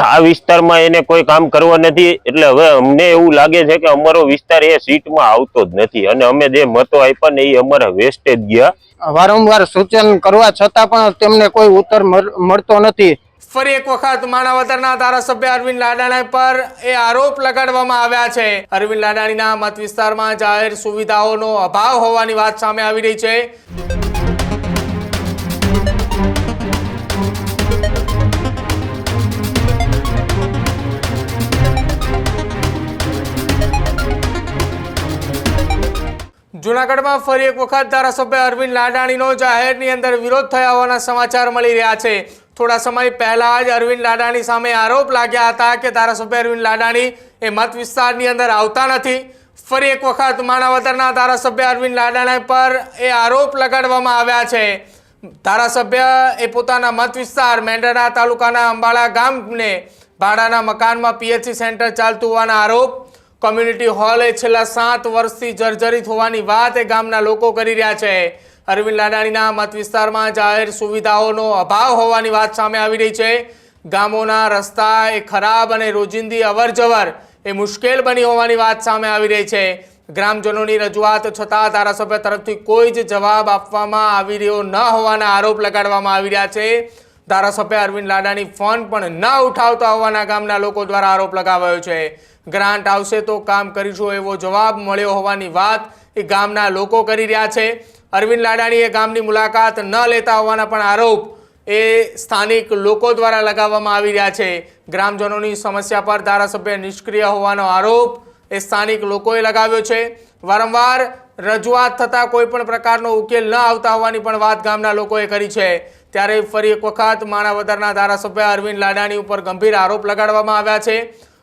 આ વિસ્તારમાં એને કોઈ કામ કરવા નથી એટલે હવે અમને એવું લાગે છે કે અમારો વિસ્તાર એ સીટમાં આવતો જ નથી. અને અમે જે મતો આપ્યા ને એ અમારા વેસ્ટેજ ગયા. વારંવાર સૂચન કરવા છતાં પણ તેમને કોઈ ઉત્તર મળતો નથી. ફરી એક વખત માણાવદરના ધારાસભ્ય અરવિંદ લાડાણા પર એ આરોપ લગાડવામાં આવ્યા છે. અરવિંદ લાડાણીના મત વિસ્તારમાં જાહેર સુવિધાઓનો અભાવ હોવાની વાત સામે આવી રહી છે. જુનાગઢમાં ફરી એક વખત ધારાસભ્ય અરવિંદ લાડાણીનો જાહેરની અંદર વિરોધ થયા હોવાના સમાચાર મળી રહ્યા છે. થોડા સમય પહેલા જ અરવિંદ લાડાણી સામે આરોપ લાગ્યા હતા કે ધારાસભ્ય અરવિંદ લાડાણી એ મત વિસ્તારની અંદર આવતા નથી. ફરી એક વખત માણાવદરના ધારાસભ્ય અરવિંદ લાડાણી પર એ આરોપ લગાડવામાં આવ્યા છે. ધારાસભ્ય એ પોતાના મત વિસ્તાર મેંઢરા તાલુકાના અંબાળા ગામને ભાડાના મકાનમાં પીએચસી સેન્ટર ચાલતું હોવાના આરોપ કોમ્યુનિટી હોલ એ છેલ્લા સાત વર્ષથી જર્જરિત હોવાની વાત એ ગામના લોકો કરી રહ્યા છે. અરવિંદ લાડાણીના મત વિસ્તારમાં જાહેર સુવિધાઓનો અભાવ હોવાની વાત સામે આવી રહી છે. ગામોના રસ્તા એ ખરાબ અને રોજિંદી અવરજવર એ મુશ્કેલ બની હોવાની વાત સામે આવી રહી છે. ગ્રામજનોની રજૂઆત છતાં ધારાસભ્ય તરફથી કોઈ જ જવાબ આપવામાં આવી રહ્યો ન હોવાના આરોપ લગાડવામાં આવી રહ્યા છે. ધારાસભ્ય અરવિંદ લાડાણી ફોન પણ ન ઉઠાવતા હોવાના ગામના લોકો દ્વારા આરોપ લગાવાયો છે. ગ્રાન્ટ આવશે તો કામ કરીશું એવો જવાબ મળ્યો હોવાની વાત એ ગામના લોકો કરી રહ્યા છે. અરવિંદ લાડાણીએ ગામની મુલાકાત ન લેતા હોવાના પણ આરોપ એ સ્થાનિક લોકો દ્વારા લગાવવામાં આવી રહ્યા છે. ગ્રામજનોની સમસ્યા પર ધારાસભ્ય નિષ્ક્રિય હોવાનો આરોપ એ સ્થાનિક લોકોએ લગાવ્યો છે. વારંવાર રજૂઆત થતાં કોઈ પણ પ્રકારનો ઉકેલ ન આવતા હોવાની પણ વાત ગામના લોકોએ કરી છે. ત્યારે ફરી એક વખત માણાવદરના ધારાસભ્ય અરવિંદ લાડાણી ઉપર ગંભીર આરોપ લગાડવામાં આવ્યા છે.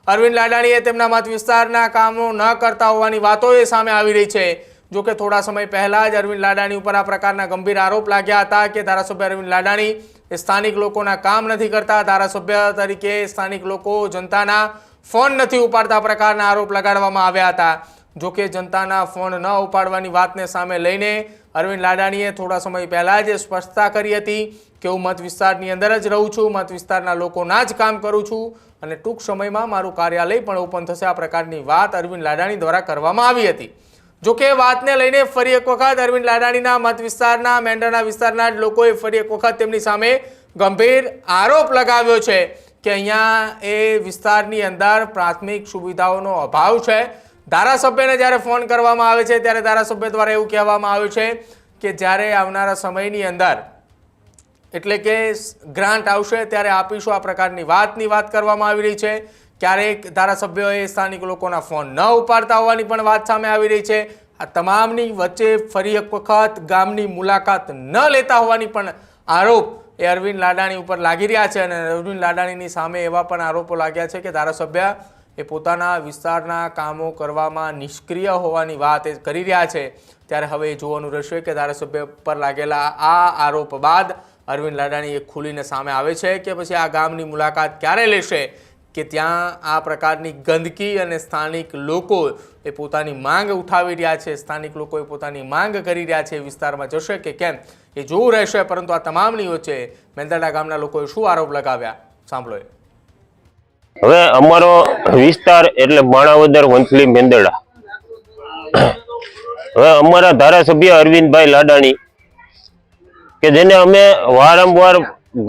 અરવિંદ લાડાણીએ તેમના મત વિસ્તારના કામો ન કરતા હોવાની વાતો એ સામે આવી રહી છે. જો કે થોડા સમય પહેલાં જ અરવિંદ લાડાણી ઉપર આ પ્રકારના ગંભીર આરોપ લાગ્યા હતા કે ધારાસભ્ય અરવિંદ લાડાણી એ સ્થાનિક લોકોના કામ નથી કરતા. ધારાસભ્ય તરીકે સ્થાનિક લોકો જનતાના ફોન નથી ઉપાડતા પ્રકારના આરોપ લગાડવામાં આવ્યા હતા. જો કે જનતાના ફોન ન ઉપાડવાની વાતને સામે લઈને અરવિંદ લાડાણીએ થોડા સમય પહેલાં જ સ્પષ્ટતા કરી હતી કે હું મત વિસ્તારની અંદર જ રહું છું, મત વિસ્તારના લોકોના જ કામ કરું છું અને ટૂંક સમયમાં મારું કાર્યાલય પણ ઓપન થશે. આ પ્રકારની વાત અરવિંદ લાડાણી દ્વારા કરવામાં આવી હતી. જોકે વાતને લઈને ફરી એક વખત અરવિંદ લાડાણીના મત વિસ્તારના, મેંડાના વિસ્તારના જ લોકોએ ફરી એક વખત તેમની સામે ગંભીર આરોપ લગાવ્યો છે કે અહીંયા એ વિસ્તારની અંદર પ્રાથમિક સુવિધાઓનો અભાવ છે. ધારાસભ્યને જ્યારે ફોન કરવામાં આવે છે, ત્યારે ધારાસભ્ય દ્વારા એવું કહેવામાં આવ્યું છે કે જ્યારે આવનારા સમયની અંદર એટલે કે ગ્રાન્ટ આવશે, ત્યારે આપીશું આ પ્રકારની વાતની વાત કરવામાં આવી રહી છે. ક્યારેક ધારાસભ્યોએ સ્થાનિક લોકોના ફોન ન ઉપાડતા હોવાની પણ વાત સામે આવી રહી છે. આ તમામની વચ્ચે ફરી એક વખત ગામની મુલાકાત ન લેતા હોવાની પણ આરોપ એ અરવિંદ લાડાણી ઉપર લાગી રહ્યા છે અને અરવિંદ લાડાણીની સામે એવા પણ આરોપો લાગ્યા છે કે ધારાસભ્ય એ પોતાના વિસ્તારના કામો કરવામાં નિષ્ક્રિય હોવાની વાત એ કરી રહ્યા છે. ત્યારે હવે જોવાનું રહેશે કે ધારાસભ્ય પર લાગેલા આ આરોપ બાદ અરવિંદ લાડાણી એ ખુલીને સામે આવે છે કે પછી આ ગામની મુલાકાત ક્યારે લેશે? કે ત્યાં આ પ્રકારની ગંદકી અને સ્થાનિક લોકો એ પોતાની માંગ ઉઠાવી રહ્યા છે, સ્થાનિક લોકો એ પોતાની માંગ કરી રહ્યા છે વિસ્તારમાં જશે કે કેમ? એ જોવું રહેશે, પરંતુ આ તમામની વચ્ચે મેંદરડા ગામના લોકોએ શું આરોપ લગાવ્યા? સાંભળો હવે અમારો વિસ્તાર એટલે માણાવદર વંથલી મેંદરડા હવે અમારા ધારાસભ્ય અરવિંદભાઈ લાડાણી, કે જેને અમે વારંવાર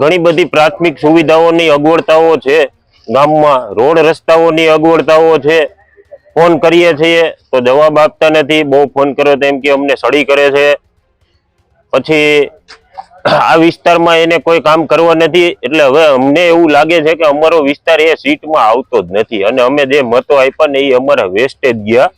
ઘણી બધી પ્રાથમિક સુવિધાઓની અગવડતાઓ છે, ગામમાં રોડ રસ્તાઓની અગવડતાઓ છે, ફોન કરીએ છીએ, તો જવાબ આપતા નથી, બહુ ફોન કર્યો તેમ કે અમને સડી કરે છે. પછી આ વિસ્તારમાં એને કોઈ કામ કરવા નથી. એટલે હવે અમને એવું લાગે છે કે અમારો વિસ્તાર એ સીટમાં આવતો જ નથી. અને અમે જે મતો આપ્યા ને એ અમારા વેસ્ટેજ ગયા.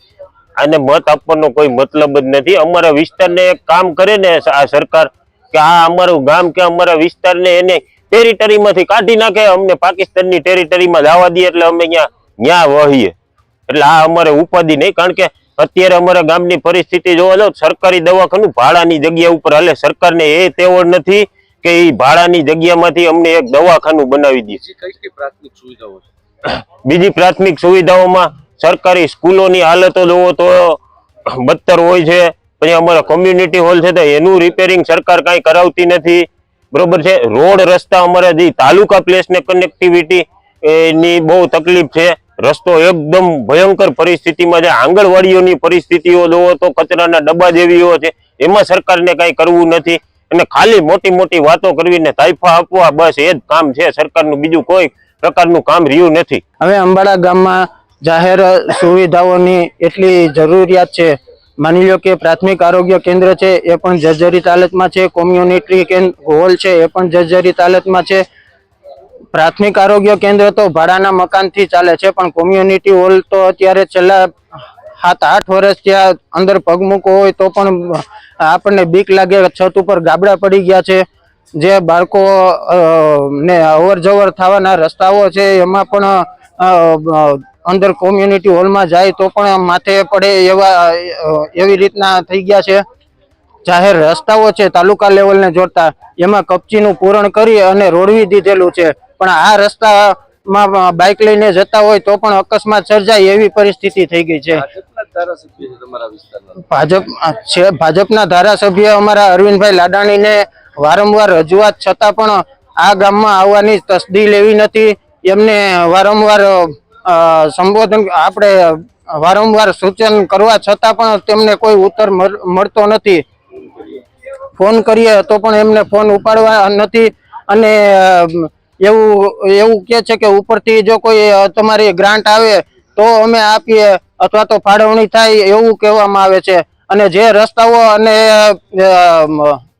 અને મત આપવાનો કોઈ મતલબ જ નથી. અમારા વિસ્તારને કામ કરે ને આ સરકાર કે આ અમારું ગામ કે અમારા વિસ્તારને એને ટેરિટરીમાંથી કાઢી નાખે. અમને પાકિસ્તાનની ટેરિટરીમાં જવા દઈએ એટલે અમે ત્યાં ન્યા વહીએ. એટલે આ અમારે ઉપાધિ નહીં. કારણ કે અત્યારે અમારા ગામની પરિસ્થિતિ જોવા જાવ સરકારી દવાખાનું ભાડાની જગ્યા ઉપર હાલે. સરકારને એ તેવડ નથી કે એ ભાડાની જગ્યામાંથી અમને એક દવાખાનું બનાવી દે બીજી પ્રાથમિક સુવિધાઓમાં સરકારી સ્કૂલોની હાલતો જોવો તો બદતર હોય છે. પછી અમારા કોમ્યુનિટી હોલ છે તો એનું રિપેરિંગ સરકાર કાંઈ કરાવતી નથી. બરોબર છે? રોડ રસ્તા અમારા જે તાલુકા પ્લેસને કનેક્ટિવિટી એની બહુ તકલીફ છે. રસ્તો એકદમ ભયંકર પરિસ્થિતિમાં છે. આંગણવાડીઓની પરિસ્થિતિઓ જોવો તો કચરાના ડબ્બા જેવીઓ છે. એમાં સરકારને કાંઈ કરવું નથી. અને ખાલી મોટી મોટી વાતો કરવીને તાઇફા આપવા બસ એ જ કામ છે. સરકારનું બીજું કોઈ પ્રકારનું કામ રહ્યું નથી. હવે અંબાડા ગામમાં જાહેર સુવિધાઓની એટલી જરૂરિયાત છે. માની લો કે પ્રાથમિક આરોગ્ય કેન્દ્ર છે, એ પણ જર્જરિત હાલતમાં છે. કોમ્યુનિટી હોલ છે, એ પણ જર્જરિત હાલતમાં છે. પ્રાથમિક આરોગ્ય કેન્દ્ર તો ભાડાના મકાનથી ચાલે છે, પણ કોમ્યુનિટી હોલ તો અત્યારે છેલ્લા સાત, આઠ વર્ષ ત્યાં અંદર પગ મૂકો હોય તો પણ આપણને બીક લાગે, છત ઉપર ગાબડા પડી ગયા છે. જે બાળકો ને અવર જવર થવાના રસ્તાઓ છે, એમાં પણ અંદર કોમ્યુનિટી હોલમાં જાય તો પણ માથે પડે એવા એવી રીતના થઈ ગયા છે. જાહેર રસ્તાઓ છે, તાલુકા લેવલને જોડતા. એમાં કપચીનું પૂરણ કરી અને રોડવી દીધેલું છે. પણ આ રસ્તામાં બાઇક લઈને જતા હોય તો પણ અકસ્માત સર્જાય એવી પરિસ્થિતિ થઈ ગઈ છે. ભાજપ છે ભાજપના ધારાસભ્ય અમારા અરવિંદભાઈ લાડાણીને વારંવાર રજૂઆત છતાં પણ આ ગામમાં આવવાની તસદી લેવી નથી. એમને વારંવાર સંબોધન આપણે વારંવાર સૂચન કરવા છતાં પણ તેમને કોઈ ઉત્તર મળ- મળતો નથી. ફોન કરીએ તો પણ એમને ફોન ઉપાડવા નથી. અને એવું એવું કે છે કે ઉપરથી જો કોઈ તમારી ગ્રાન્ટ આવે, તો અમે આપીએ, અથવા તો ફાળવણી થાય એવું કહેવામાં આવે છે. અને જે રસ્તાઓ અને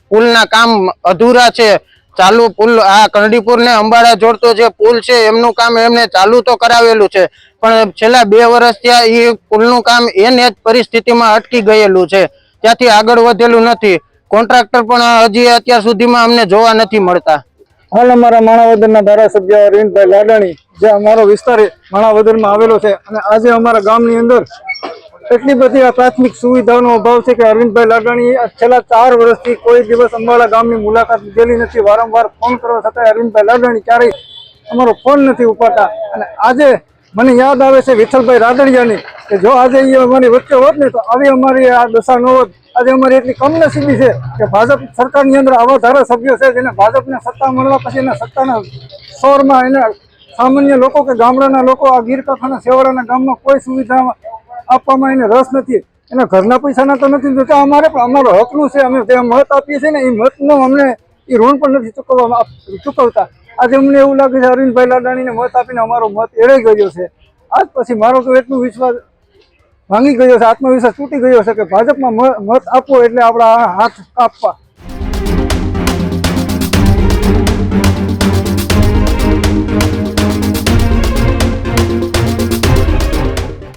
પુલના કામ અધૂરા છે, ચાલુ પુલ, આ કરડીપુર ને અંબાડા જોડતો જે પુલ છે, એમનું કામ એમને ચાલુ તો કરાવેલું છે. પણ છેલ્લા બે વર્ષ ત્યાં એ પુલનું કામ એને જ પરિસ્થિતિમાં અટકી ગયેલું છે. ત્યાંથી આગળ વધેલું નથી. કોન્ટ્રાક્ટર પણ હજી અત્યાર સુધીમાં અમને જોવા નથી મળતા. હાલ અમારા માણાવદરના ધારાસભ્ય અરવિંદભાઈ લાડાણી, જે અમારો વિસ્તાર માણાવદરમાં આવેલો છે અને આજે અમારા ગામની અંદર એટલી બધી આ પ્રાથમિક સુવિધાઓનો અભાવ છે કે અરવિંદભાઈ લાડાણી છેલ્લા ચાર વર્ષથી કોઈ દિવસ અંબાળા ગામની મુલાકાત લીધેલી નથી. વારંવાર ફોન કરવા છતાં અરવિંદભાઈ લાડાણી ક્યારેય અમારો ફોન નથી ઉપાડતા. અને આજે મને યાદ આવે છે વિઠ્ઠલભાઈ રાદડિયાની કે જો આજે એ અમારી વચ્ચે હોત ને તો આવી અમારી આ દશા ન હોત. આજે અમારી એટલી કમનસીબી છે કે ભાજપ સરકારની અંદર આવા ધારાસભ્યો છે જેને ભાજપને સત્તા મળવા પછી એના સત્તાના સોરમાં એને સામાન્ય લોકો કે ગામડાના લોકો આ ગીર કાંઠાના છેવાડાના ગામમાં કોઈ સુવિધા આપવામાં એને રસ નથી. એના ઘરના પૈસાના તો નથી. જોતા અમારે પણ અમારો હકનું છે. અમે જે મત આપીએ છીએ ને, એ મતનો અમને એ ઋણ પણ નથી ચૂકવવામાં ચૂકવતા. આજે અમને એવું લાગે છે, અરવિંદભાઈ લાડાણીને મત આપીને અમારો મત એળાઈ ગયો છે. આજ પછી મારો તો એટલું વિશ્વાસ ભાંગી ગયો છે, આત્મવિશ્વાસ તૂટી ગયો છે કે ભાજપમાં મત આપવો એટલે આપણા હાથ કાપવા.